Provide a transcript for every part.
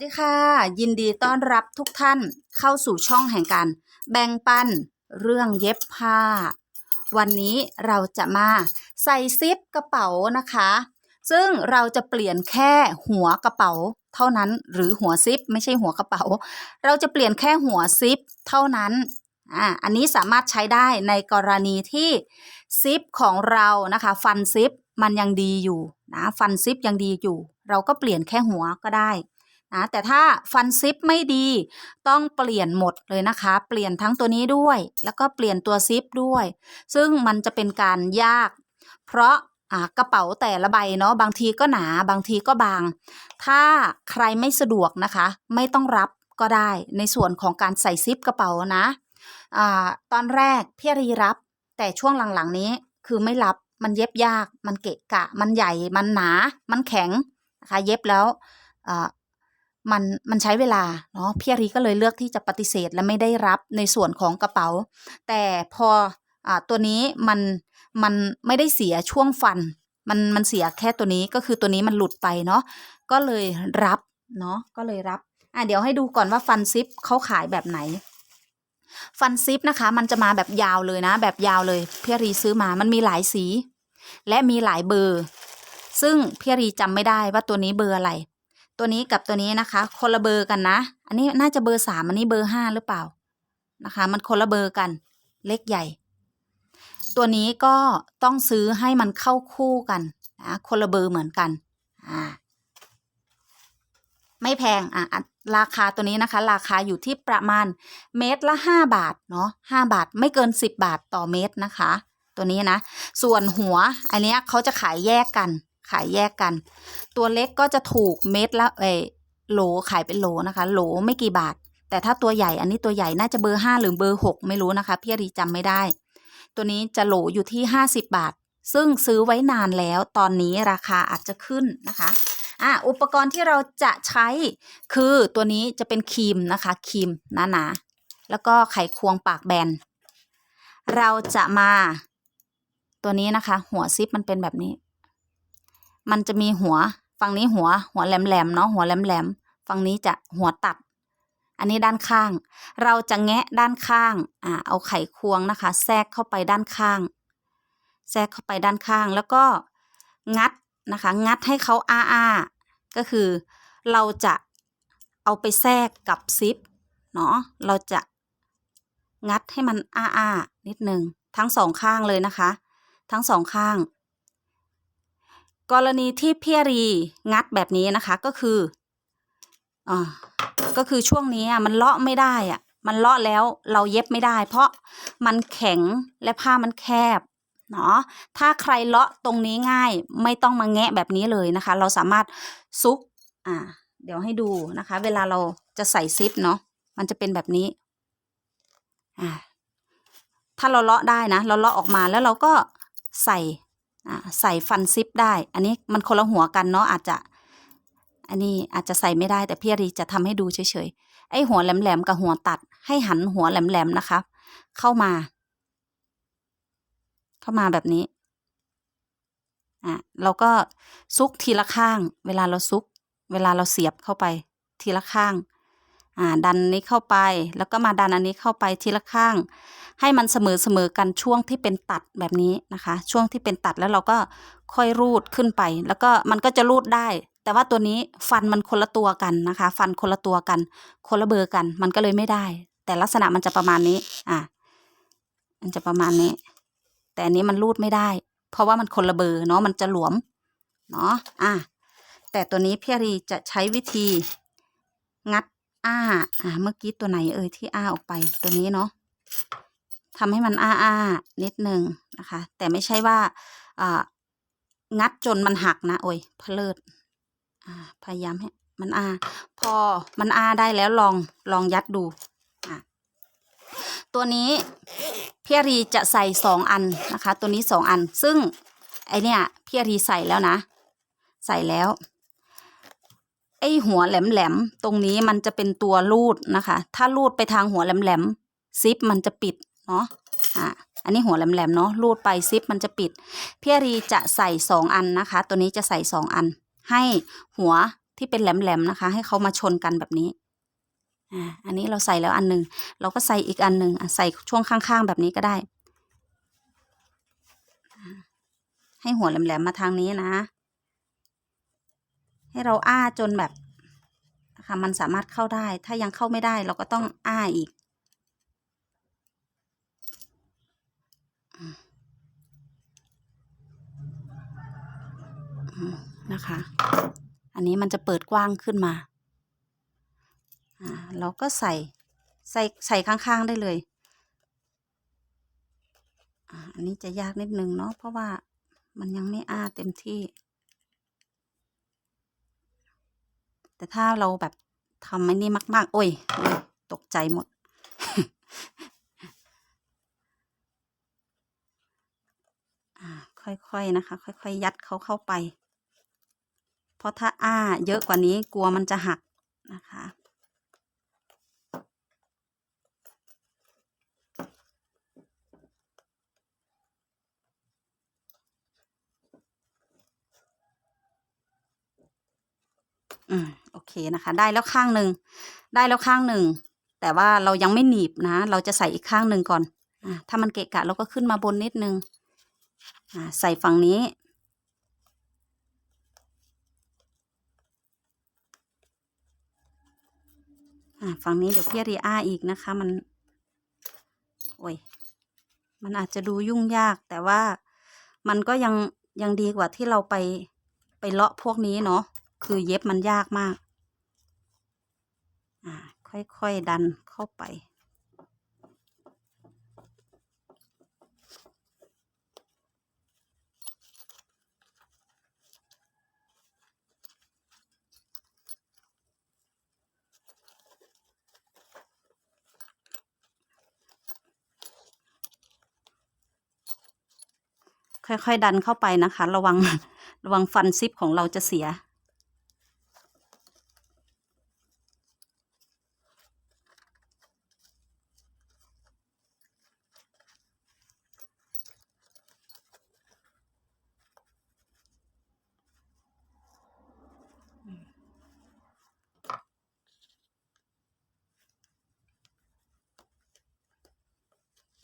ดีค่ะ ยินดีต้อนรับทุกท่านเข้าสู่ช่องแห่งการแบ่งปันเรื่องเย็บผ้า วันนี้เราจะมาใส่ซิปกระเป๋านะคะ ซึ่งเราจะเปลี่ยนแค่หัวกระเป๋า เท่านั้นหรือหัวซิป ไม่ใช่หัวกระเป๋า เราจะเปลี่ยนแค่หัวซิป เท่านั้นอ่าอันนี้สามารถใช้ได้ในกรณีที่ซิปของเรานะคะ ฟันซิปมันยังดีอยู่นะฟันซิปยังดีอยู่ เราก็เปลี่ยนแค่หัวก็ได้ นะแต่ถ้าฟันซิปไม่ดีต้องเปลี่ยนหมดเลยนะคะ เปลี่ยนทั้งตัวนี้ด้วย แล้วก็เปลี่ยนตัวซิปด้วย ซึ่งมันจะเป็นการยาก เพราะกระเป๋าแต่ละใบเนาะบางทีก็หนาบางทีก็บาง ถ้าใครไม่สะดวกนะคะ ไม่ต้องรับก็ได้ในส่วนของการใส่ซิปกระเป๋านะอตอนแรกพี่รีรับ แต่ช่วงหลังๆนี้คือไม่รับมันเย็บยาก มันเกะกะ มันใหญ่มันหนา มันแข็งนะคะเย็บแล้ว มันมันใช้เวลาเนาะพี่อารีก็เลยเลือกที่จะปฏิเสธและไม่ได้รับในส่วนของกระเป๋า แต่พออ่าตัวนี้มันมันไม่ได้เสียช่วงฟัน มันมันเสียแค่ตัวนี้ก็คือตัวนี้มันหลุดไปเนาะก็เลยรับเนาะก็เลยรับอะเดี๋ยวให้ดูก่อนว่าฟันซิปเขาขายแบบไหน ฟันซิปนะคะ มันจะมาแบบยาวเลยนะ แบบยาวเลยพี่อรีซื้อมามันมีหลายสี และมีหลายเบอร์ ซึ่งพี่อรีจำไม่ได้ว่าตัวนี้เบอร์อะไร ตัวนี้กับตัวนี้นะคะ คนละเบอร์กันนะ อันนี้น่าจะเบอร์สามอันนี้เบอร์ห้าหรือเปล่านะคะ มันคนละเบอร์กัน เล็กใหญ่ ตัวนี้ก็ต้องซื้อให้มันเข้าคู่กันนะคนละเบอร์เหมือนกันอ่าไม่แพงอะราคาตัวนี้นะคะ ราคาอยู่ที่ประมาณเมตรละห้าบาทเนาะห้าบาทไม่เกินสิบบาทต่อเมตรนะคะ ตัวนี้นะ ส่วนหัวอันนี้เขาจะขายแยกกัน ขายแยกกัน ตัวเล็กก็จะถูกเม็ดละเอโหลขายเป็นโหลนะคะ โหลไม่กี่บาท แต่ถ้าตัวใหญ่อันนี้ตัวใหญ่น่าจะเบอร์ห้าหรือเบอร์หกไม่รู้นะคะ พี่รีจำไม่ได้ ตัวนี้จะโหลอยู่ที่ห้าสิบบาท ซึ่งซื้อไว้นานแล้ว ตอนนี้ราคาอาจจะขึ้นนะคะอะอุปกรณ์ที่เราจะใช้คือตัวนี้จะเป็นครีมนะคะครีมหนาๆแล้วก็ไขควงปากแบน เราจะมา ตัวนี้นะคะ หัวซิปมันเป็นแบบนี้ มันจะมีหัว ฝั่งนี้หัว หัวแหลมๆเนาะหัวแหลมๆฝั่งนี้จะหัวตัด อันนี้ด้านข้าง เราจะแงะด้านข้างอ่าเอาไขควงนะคะ แทรกเข้าไปด้านข้าง แทรกเข้าไปด้านข้างแล้วก็งัดนะคะ งัดให้เขาอ้าอ้าก็คือเราจะเอาไปแทรกกับซิปเนาะเราจะงัดให้มันอ้าอ้านิดนึงทั้งสองข้างเลยนะคะ ทั้งสองข้าง กรณีที่พี่อารีงัดแบบนี้นะคะก็คืออ่าก็คือช่วงนี้อะมันเลาะไม่ได้อะ มันเลาะแล้วเราเย็บไม่ได้ เพราะมันแข็งและผ้ามันแคบเนาะถ้าใครเลาะตรงนี้ง่ายไม่ต้องมาแงะแบบนี้เลยนะคะ เราสามารถซุกอ่า เดี๋ยวให้ดูนะคะ เวลาเราจะใส่ซิปเนาะมันจะเป็นแบบนี้อ่าถ้าเราเลาะได้นะ เราเลาะออกมาแล้วเราก็ใส่ ใส่ฟันซิปได้ อันนี้มันคนละหัวกันเนาะอาจจะ อันนี้อาจจะใส่ไม่ได้แต่พี่อารีจะทำให้ดูเฉยๆ ไอ้หัวแหลมๆกับหัวตัด ให้หันหัวแหลมๆนะคะ เข้ามา เข้ามาแบบนี้ อะเราก็ซุกทีละข้าง เวลาเราซุก เวลาเราเสียบเข้าไป ทีละข้าง อ่า ดันนี้เข้าไป แล้วก็มาดันอันนี้เข้าไปทีละข้าง ให้มันเสมอเสมอกันช่วงที่เป็นตัดแบบนี้นะคะ ช่วงที่เป็นตัดแล้วเราก็ค่อยรูดขึ้นไป แล้วก็มันก็จะรูดได้ แต่ว่าตัวนี้ฟันมันคนละตัวกันนะคะ ฟันคนละตัวกัน คนละเบอร์กัน มันก็เลยไม่ได้ แต่ลักษณะมันจะประมาณนี้ อะมันจะประมาณนี้ แต่อันนี้มันรูดไม่ได้ เพราะว่ามันคนละเบอร์เนาะมันจะหลวมเนาะอะแต่ตัวนี้พี่รีจะใช้วิธีงัดอ้า อ่า เมื่อกี้ตัวไหนเอ่ยที่อ้าออกไปตัวนี้เนาะ ทำให้มันอ้าอ้านิดนึงนะคะ แต่ไม่ใช่ว่าอ่างัดจนมันหักนะ โอ้ยเพลิดพยายามให้มันอ้าพอมันอ้าได้แล้วลองลองยัดดูตัวนี้พี่รีจะใส่สองอันนะคะ ตัวนี้สองอัน ซึ่งไอเนี่ยพี่รีใส่แล้วนะ ใส่แล้ว ไอหัวแหลมๆตรงนี้มันจะเป็นตัวรูดนะคะ ถ้ารูดไปทางหัวแหลมๆซิปมันจะปิด เนาะอะอันนี้หัวแหลมๆเนาะรูดไปซิปมันจะปิดพี่อารีจะใส่สองอันนะคะ ตัวนี้จะใส่สองอัน ให้หัวที่เป็นแหลมๆนะคะ ให้เขามาชนกันแบบนี้อ่าอันนี้เราใส่แล้วอันหนึ่งเราก็ใส่อีกอันหนึ่งใส่ช่วงข้างๆแบบนี้ก็ได้ ให้หัวแหลมๆมาทางนี้นะ ให้เราอ้าจนแบบนะคะมันสามารถเข้าได้ ถ้ายังเข้าไม่ได้เราก็ต้องอ้าอีก นะคะ อันนี้มันจะเปิดกว้างขึ้นมาอ่าเราก็ใส่ใส่ใส่ข้างๆได้เลยอันนี้จะยากนิดนึงเนาะเพราะว่ามันยังไม่อ้าเต็มที่ แต่ถ้าเราแบบทำไอ้นี่มาก ๆ โอ้ยโอ้ยตกใจหมดอ่าค่อย ๆ นะคะ ค่อย ๆ ยัดเขาเข้าไป เพราะถ้าอ้าเยอะกว่านี้กลัวมันจะหักนะคะ อืมโอเคนะคะ ได้แล้วข้างหนึ่งได้แล้วข้างหนึ่งแต่ว่าเรายังไม่หนีบนะ เราจะใส่อีกข้างหนึ่งก่อนอ่าถ้ามันเกะกะเราก็ขึ้นมาบนนิดนึงอ่าใส่ฝั่งนี้ อ่าฝั่งนี้เดี๋ยวพี่รีอาอีกนะคะ มัน โอ้ย มันอาจจะดูยุ่งยาก แต่ว่ามันก็ยังยังดีกว่าที่เราไปไปเลาะพวกนี้เนาะ คือเย็บมันยากมาก อ่า ค่อยๆดันเข้าไป ค่อยๆดันเข้าไปนะคะ ระวังระวังฟันซิปของเราจะเสีย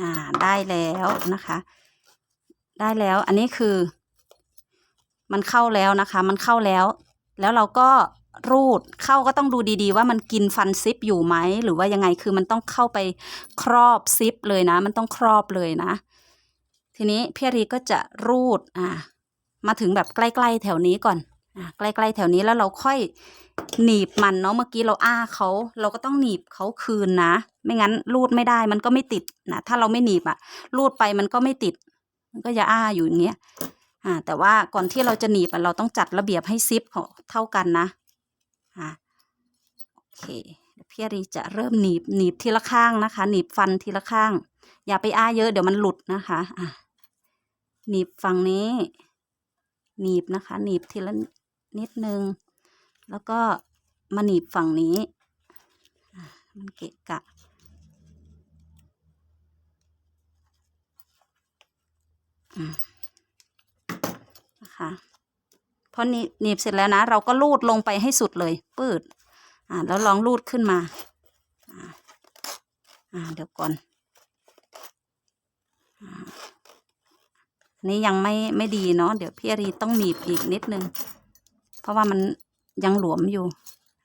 อ่าได้แล้วนะคะ ได้แล้ว อันนี้คือ มันเข้าแล้วนะคะ มันเข้าแล้ว แล้วเราก็รูดเข้าก็ต้องดูดีๆ ว่ามันกินฟันซิปอยู่ไหมหรือว่ายังไงคือมันต้องเข้าไปครอบซิปเลยนะ มันต้องครอบเลยนะ ทีนี้พี่รีก็จะรูดอ่ามาถึงแบบใกล้ๆแถวนี้ก่อนอ่าใกล้ๆแถวนี้แล้วเราค่อยหนีบมันเนาะเมื่อกี้เราอ้าเขาเราก็ต้องหนีบเขาคืนนะ ไม่งั้นรูดไม่ได้มันก็ไม่ติดนะถ้าเราไม่หนีบอะรูดไปมันก็ไม่ติด มันก็จะอ้าอยู่อย่างเงี้ยอ่าแต่ว่าก่อนที่เราจะหนีบเราต้องจัดระเบียบให้ซิปของเท่ากันนะอ่าโอเคเพี่อารีจะเริ่มหนีบหนีบทีละข้างนะคะ หนีบฟันทีละข้าง อย่าไปอ้าเยอะเดี๋ยวมันหลุดนะคะอ่าหนีบฝั่งนี้ หนีบนะคะ หนีบทีละนิดนึง แล้วก็มาหนีบฝั่งนี้มันเกะกะ อืม นะคะพอหนีหนีบเสร็จแล้วนะ เราก็ลูดลงไปให้สุดเลยปืดอ่าแล้วลองลูดขึ้นมาอ่าเดี๋ยวก่อนอ่าอันนี้ยังไม่ไม่ดีเนาะเดี๋ยวพี่อรีต้องหนีบอีกนิดนึง เพราะว่ามันยังหลวมอยู่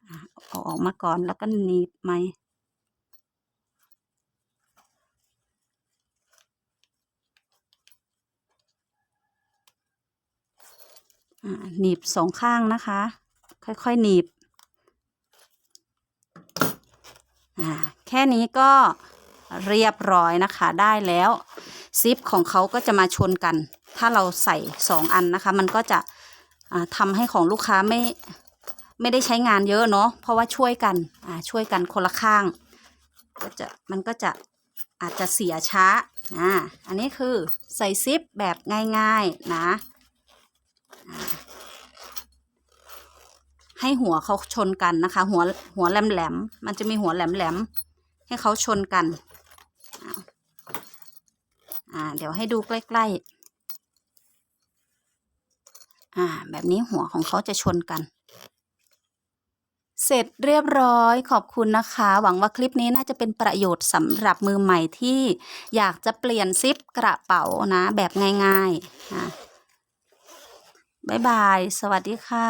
อ่าเอาออกมาก่อนแล้วก็หนีบไหม หนีบสองข้างนะคะ ค่อยๆหนีบอ่าแค่นี้ก็เรียบร้อยนะคะได้แล้วซิปของเขาก็จะมาชนกัน ถ้าเราใส่สองอันนะคะ มันก็จะอ่าทำให้ของลูกค้าไม่ไม่ได้ใช้งานเยอะเนาะเพราะว่าช่วยกันอ่าช่วยกันคนละข้างก็จะมันก็จะอาจจะเสียช้าอ่าอันนี้คือใส่ซิปแบบง่ายๆนะ ให้หัวเขาชนกันนะคะ หัวหัวแหลมๆมันจะมีหัวแหลมๆให้เขาชนกันอ่าอ่าเดี๋ยวให้ดูใกล้ๆอ่าแบบนี้หัวของเขาจะชนกัน เสร็จเรียบร้อยขอบคุณนะคะ หวังว่าคลิปนี้น่าจะเป็นประโยชน์สำหรับมือใหม่ที่อยากจะเปลี่ยนซิปกระเป๋านะแบบง่ายๆนะบ๊ายบาย สวัสดีค่ะ